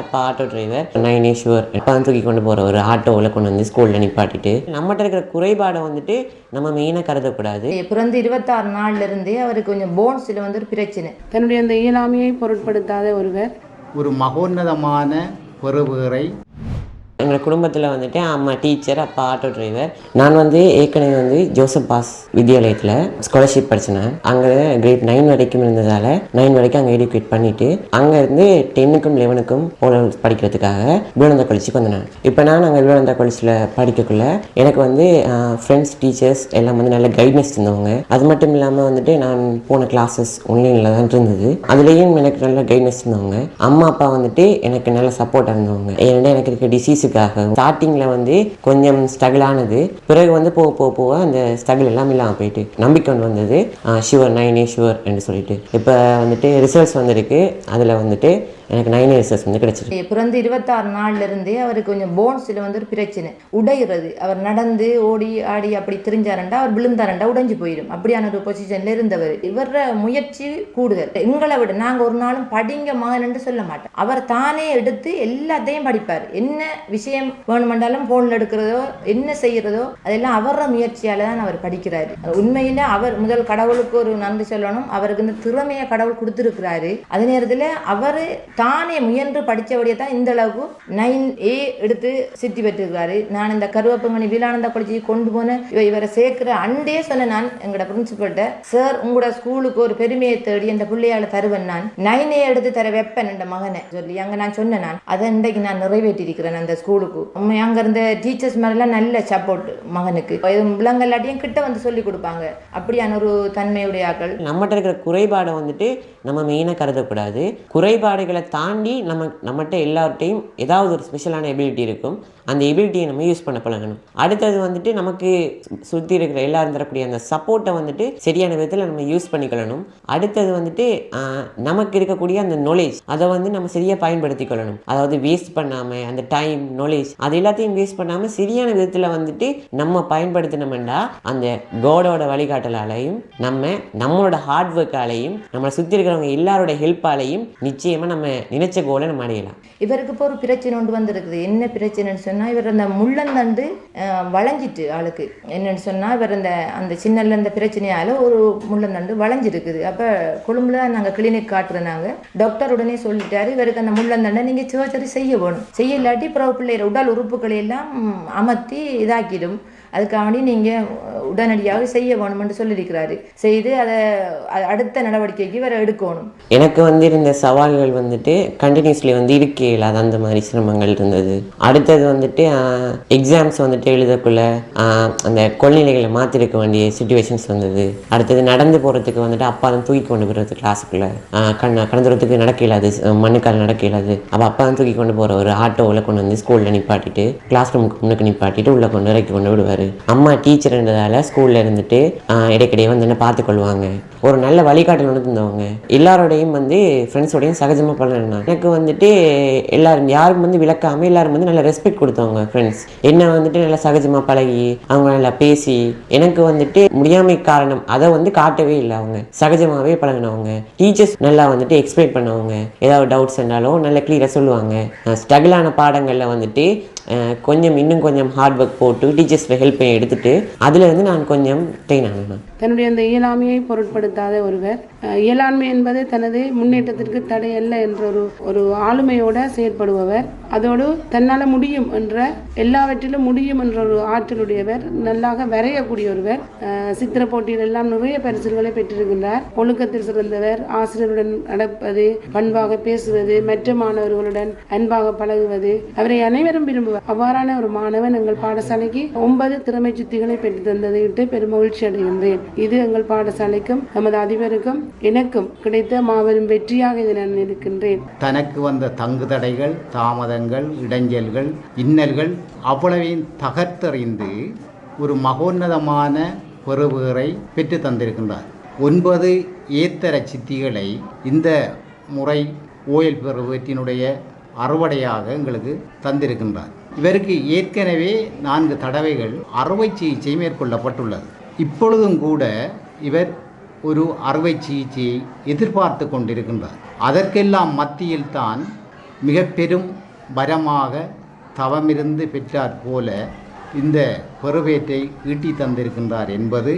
அப்பா auto driver Ishwar இப்போ தூக்கி கொண்டு போகிற ஒரு ஆட்டோவில் கொண்டு வந்து ஸ்கூலில் நிப்பாட்டிட்டு நம்மகிட்ட இருக்கிற குறைபாடை வந்துட்டு நம்ம மெயினாக கருதக்கூடாது. பிறந்து இருபத்தாறு நாள்ல இருந்தே அவருக்கு கொஞ்சம் போன்ஸில் வந்து ஒரு பிரச்சனை. தன்னுடைய அந்த இயலாமையை பொருட்படுத்தாத ஒருவர் ஒரு மகோன்னதமான பெறுபேறை எங்கள் குடும்பத்தில் வந்துட்டு அம்மா டீச்சர் அப்பா ஆட்டோ டிரைவர் நான் வந்து ஏற்கனவே வந்து ஜோசப் பாஸ் வித்யாலயத்தில் ஸ்காலர்ஷிப் படித்தேன் அங்கே கிரேட் நைன் வரைக்கும் இருந்ததால் நைன் வரைக்கும் அங்கே எடுக்கேட் பண்ணிவிட்டு அங்கேருந்து டென்னுக்கும் லெவனுக்கும் போன படிக்கிறதுக்காக விவேகானந்தா காலேஜுக்கு வந்தேன் இப்போ நான் அங்கே விவேகானந்தா காலேஜில் படிக்கக்குள்ள எனக்கு வந்து ஃப்ரெண்ட்ஸ் டீச்சர்ஸ் எல்லாம் வந்து நல்ல கைட்னஸ் இருந்தவங்க அது மட்டும் இல்லாமல் வந்துட்டு நான் போன கிளாஸஸ் ஆன்லைனில் தான் இருந்தது. அதுலேயும் எனக்கு நல்ல கைட்னஸ் இருந்தவங்க அம்மா அப்பா வந்துட்டு எனக்கு நல்ல சப்போர்ட்டாக இருந்தவங்க. ஏன்னா எனக்கு இருக்க டிசீஸுக்காக ஸ்டார்டிங்கில் வந்து கொஞ்சம் ஸ்ட்ரகிள் ஆனது. பிறகு வந்து போக போக போக அந்த ஸ்ட்ரகிள் எல்லாம் இல்லாமல் போயிட்டு நம்பிக்கை ஒன்று வந்தது. ஷுவர் நைனே ஷுவர் என்று சொல்லிட்டு. இப்போ வந்துட்டு ரிசல்ட்ஸ் வந்திருக்கு. அதில் வந்துட்டு எனக்கு நைன் இயர்ஸஸ் வந்து கிடைச்சிருக்கு. பிறந்து இருபத்தாறு நாள்ல இருந்தே அவருக்கு கொஞ்சம் போன்ஸில் வந்து ஒரு பிரச்சனை. உடையிறது. அவர் நடந்து ஓடி ஆடி அப்படி திரிஞ்சாரண்டா அவர் விழுந்தாரண்டா உடைஞ்சு போயிடும். அப்படியான ஒரு பொசிஷனில் இருந்தவர். இவர முயற்சி கூடுதல். எங்களை விட நாங்கள் ஒரு நாளும் படிங்க மகன் சொல்ல மாட்டோம். அவர் தானே எடுத்து எல்லாத்தையும் படிப்பார். என்ன விஷயம் வேணுமெண்டாலும் ஃபோனில் எடுக்கிறதோ என்ன செய்கிறதோ அதெல்லாம் அவர முயற்சியால் தான் அவர் படிக்கிறாரு. உண்மையில் அவர் முதல் கடவுளுக்கு ஒரு நன்றி சொல்லணும். அவருக்கு இந்த திறமையை கடவுள் கொடுத்துருக்கிறாரு. அதே நேரத்தில் அவர் தானே முயன்று படித்தபடியே தான் இந்த அளவுக்கு நைன் ஏ எடுத்து சித்தி பெற்றிருக்காரு. நான் இந்த கருவப்பங்கனி வீலானந்த காலேஜ் கொண்டு போனேன் இவரை சேர்க்கிற அண்டே சொன்னேன் நான் எங்களோட பிரின்சிபல்கிட்ட சார் உங்களோட ஸ்கூலுக்கு ஒரு பெருமையை தேடி அந்த பிள்ளையால தருவேன் நான். நைன் ஏ எடுத்து தர வைப்பேன் என் மகனை சொல்லி அங்கே நான் சொன்னேன் நான். அதை இன்றைக்கு நான் நிறைவேற்றியிருக்கிறேன் அந்த ஸ்கூலுக்கு அங்கே இருந்த டீச்சர்ஸ் மாதிரிலாம் நல்ல சப்போர்ட் மகனுக்கு. எதுவும் விலங்கல்லாட்டியும் கிட்ட வந்து சொல்லி கொடுப்பாங்க. அப்படியான ஒரு தன்மையுடைய ஆக்கள் நம்மகிட்ட இருக்கிற குறைபாடை வந்துட்டு நம்ம மெயினாக கருதக்கூடாது குறைபாடுகளை தாண்டி நம்ம நம்மகிட்ட எல்லார்ட்டையும் ஏதாவது ஒரு ஸ்பெஷலான எபிலிட்டி இருக்கும். அந்த எபிலிட்டியை நம்ம யூஸ் பண்ண பழகணும். அடுத்தது வந்துட்டு நமக்கு சுற்றி இருக்கிற எல்லாரும் தரக்கூடிய அந்த சப்போர்ட்டை வந்துட்டு சரியான விதத்தில் நம்ம யூஸ் பண்ணிக்கொள்ளணும். அடுத்தது வந்துட்டு நமக்கு இருக்கக்கூடிய அந்த நாலேஜ் அதை வந்து நம்ம சரியாக பயன்படுத்தி கொள்ளணும் அதாவது வேஸ்ட் பண்ணாமல் அந்த டைம் நாலேஜ் அது எல்லாத்தையும் வேஸ்ட் பண்ணாமல் சரியான விதத்தில் வந்துட்டு நம்ம பயன்படுத்தினோம்னா அந்த கோடோட வழிகாட்டலாலையும் நம்ம நம்மளோட ஹார்ட் ஒர்க்காலையும் நம்மளை சுற்றி இருக்கிறவங்க எல்லாரோட ஹெல்ப்பாலையும் நிச்சயமாக நம்ம நினைச்ச கோலை நம்ம அடையலாம். இவருக்கு இப்போ ஒரு பிரச்சனை ஒன்று வந்திருக்குது. என்ன பிரச்சனைன்னு சொன்னால் இவர் அந்த முள்ளந்தண்டு வளைஞ்சிட்டு ஆளுக்கு. என்னன்னு சொன்னால் இவர் அந்த அந்த சின்னல்ல இந்த பிரச்சனையால் ஒரு முள்ளந்தண்டு வளைஞ்சிருக்குது. அப்போ கொழும்புல நாங்கள் கிளினிக் காட்டுறோம் நாங்கள் டாக்டர் உடனே சொல்லிட்டாரு இவருக்கு அந்த முள்ளந்தண்டை நீங்கள் சர்ஜரி செய்ய வேணும். செய்ய இல்லாட்டி பிறகு பிள்ளைய உடல் உறுப்புகளை எல்லாம் அமர்த்தி இதாக்கிடும். அதுக்காக நீங்கள் உடனடியாக செய்ய வேணும்னு சொல்லியிருக்கிறாரு. செய்து அதை அடுத்த நடவடிக்கைக்கு வர எடுக்கணும். எனக்கு வந்து இருந்த சவால்கள் வந்துட்டு கண்டினியூஸ்லி வந்து இருக்கே இல்லாத அந்த மாதிரி சிரமங்கள் இருந்தது. அடுத்தது வந்துட்டு எக்ஸாம்ஸ் வந்துட்டு எழுதக்குள்ள அந்த கொள்நிலைகளை மாற்றிருக்க வேண்டிய சுச்சுவேஷன்ஸ் வந்தது. அடுத்தது நடந்து போகிறதுக்கு வந்துட்டு அப்பா தான் தூக்கி கொண்டு போகிறது கிளாஸுக்குள்ளே கண் கடந்துறதுக்கு நடக்க இல்லாது மண்ணுக்கால் நடக்க இல்லாது அப்போ அப்பா தான் தூக்கி கொண்டு போகிற ஒரு ஆட்டோவில் கொண்டு வந்து ஸ்கூலில் நிப்பாட்டிட்டு கிளாஸ் ரூமுக்கு முன்னுக்கு நிப்பாட்டிட்டு உள்ளே கொண்டு இறக்கி கொண்டு விடுவார். அம்மா டீச்சர்ன்றதால ஸ்கூலில் இருந்துட்டு இடைக்கிடையே வந்து என்ன பார்த்துக்கொள்வாங்க ஒரு நல்ல வழிகாட்டல் ஒன்று தந்தவங்க எல்லாரோடையும் வந்து ஃப்ரெண்ட்ஸோடையும் சகஜமாக பழகினாங்க. எனக்கு வந்துட்டு எல்லாரும் யாரும் வந்து விளக்காமல் எல்லாரும் வந்து நல்லா ரெஸ்பெக்ட் கொடுத்தவங்க ஃப்ரெண்ட்ஸ் என்ன வந்துட்டு நல்லா சகஜமாக பழகி அவங்க நல்லா பேசி எனக்கு வந்துட்டு முடியாமை காரணம் அதை வந்து காட்டவே இல்லை அவங்க. சகஜமாகவே பழகினவங்க. டீச்சர்ஸ் நல்லா வந்துட்டு எக்ஸ்பிளைன் பண்ணவங்க. ஏதாவது டவுட்ஸ் இருந்தாலும் நல்லா கிளியராக சொல்லுவாங்க. ஸ்ட்ரகிளான பாடங்களில் வந்துட்டு கொஞ்சம் இன்னும் கொஞ்சம் ஹார்ட் ஒர்க் போட்டு டீச்சர்ஸ் ஹெல்ப் எடுத்துட்டு அதுலேருந்து நான் கொஞ்சம் ட்ரெயின் ஆனேன் தன்னுடைய அந்த இயலாமையை பொருட்படுத்தாத ஒருவர் இயலாண்மை என்பது தனது முன்னேற்றத்திற்கு தடை அல்ல என்ற ஒரு ஒரு ஆளுமையோட செயற்படுபவர். அதோடு தன்னால் முடியும் என்ற எல்லாவற்றிலும் முடியும் என்ற ஒரு ஆற்றலுடையவர் நல்லாக வரையக்கூடிய ஒருவர். சித்திர போட்டியில் எல்லாம் நிறைய பரிசுகளை பெற்றிருக்கின்றார். ஒழுக்கத்தில் சிறந்தவர் ஆசிரியருடன் நடப்பது பண்பாக பேசுவது மற்ற மாணவர்களுடன் அன்பாக பழகுவது அவரை அனைவரும் விரும்புவார். அவ்வாறான ஒரு மாணவன் எங்கள் பாடசாலைக்கு ஒன்பது திறமை சுத்திகளை பெற்று தந்ததை விட்டு பெருமகிழ்ச்சி அடைகின்றேன். இது எங்கள் பாடசாலைக்கும் நமது அதிபருக்கும் எனக்கும் கிடைத்த மாபெரும் வெற்றியாக இதை நான் இருக்கின்றேன். தனக்கு வந்த தங்கு தடைகள் தாமதங்கள் இடைஞ்சல்கள் இன்னல்கள் அவ்வளவையும் தகர்த்தறிந்து ஒரு மகோன்னதமான பெறுபேறை பெற்று தந்திருக்கின்றார். ஒன்பது ஏத்தர சித்திகளை இந்த முறை ஓயல் பெறுவற்றினுடைய அறுவடையாக எங்களுக்கு தந்திருக்கின்றார். இவருக்கு ஏற்கனவே நான்கு தடவைகள் அறுவை சிகிச்சை மேற்கொள்ளப்பட்டுள்ளது. இப்பொழுதும் கூட இவர் ஒரு அறுவை சிகிச்சையை எதிர்பார்த்து கொண்டிருக்கின்றார். அதற்கெல்லாம் மத்தியில்தான் மிக பெரும் வரமாக தவமிருந்து பெற்றாற் போல இந்த பெறுபேற்றை ஈட்டி தந்திருக்கின்றார் என்பது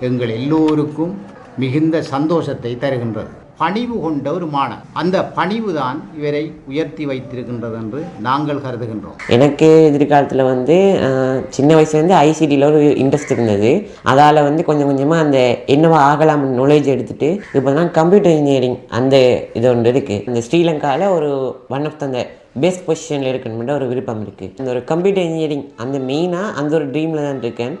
எங்கள் எல்லோருக்கும் மிகுந்த சந்தோஷத்தை தருகின்றது. பணிவு கொண்ட ஒரு மாணவர். அந்த பணிவு தான் இவரை உயர்த்தி வைத்திருக்கின்றது என்று நாங்கள் கருதுகின்றோம். எனக்கு எதிர்காலத்தில் வந்து சின்ன வயசுலேருந்து ஐசிடியில் ஒரு இன்ட்ரெஸ்ட் இருந்தது. அதால் வந்து கொஞ்சம் கொஞ்சமாக அந்த என்னவா ஆகலாம் நாலேஜ் எடுத்துகிட்டு இப்போ தான் கம்ப்யூட்டர் இன்ஜினியரிங் அந்த இது ஒன்று இருக்குது இந்த ஸ்ரீலங்காவில் ஒரு ஒன் ஆஃப் அந்த பெஸ்ட் பொசிஷனில் இருக்கணும்ன்ற ஒரு விருப்பம் இருக்குது இந்த ஒரு கம்ப்யூட்டர் இன்ஜினியரிங் அந்த மெயினாக அந்த ஒரு ட்ரீமில் தான் இருக்கேன்.